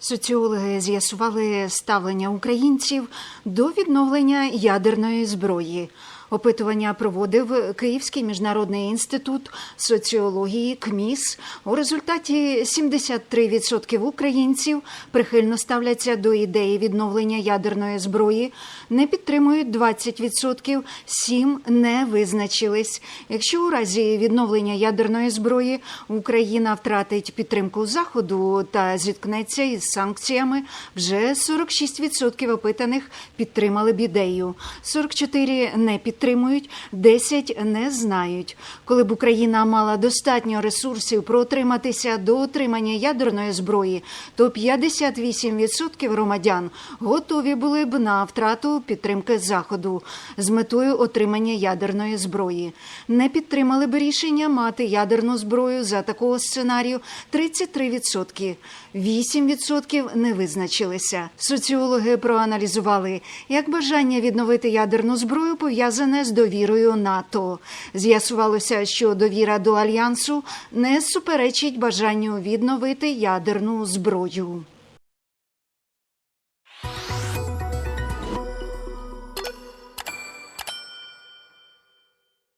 Соціологи з'ясували ставлення українців до відновлення ядерної зброї. Опитування проводив Київський міжнародний інститут соціології КМІС. У результаті 73% українців прихильно ставляться до ідеї відновлення ядерної зброї, не підтримують 20%, 7 не визначились. Якщо у разі відновлення ядерної зброї Україна втратить підтримку заходу та зіткнеться із санкціями, вже 46% опитаних підтримали б ідею, 44% не підтримують, 10% не знають. Коли б Україна мала достатньо ресурсів протриматися до отримання ядерної зброї, то 58% громадян готові були б на втрату підтримки заходу з метою отримання ядерної зброї. Не підтримали б рішення мати ядерну зброю за такого сценарію 33%. 8% не визначилися. Соціологи проаналізували, як бажання відновити ядерну зброю пов'язане з довірою НАТО. З'ясувалося, що довіра до альянсу не суперечить бажанню відновити ядерну зброю.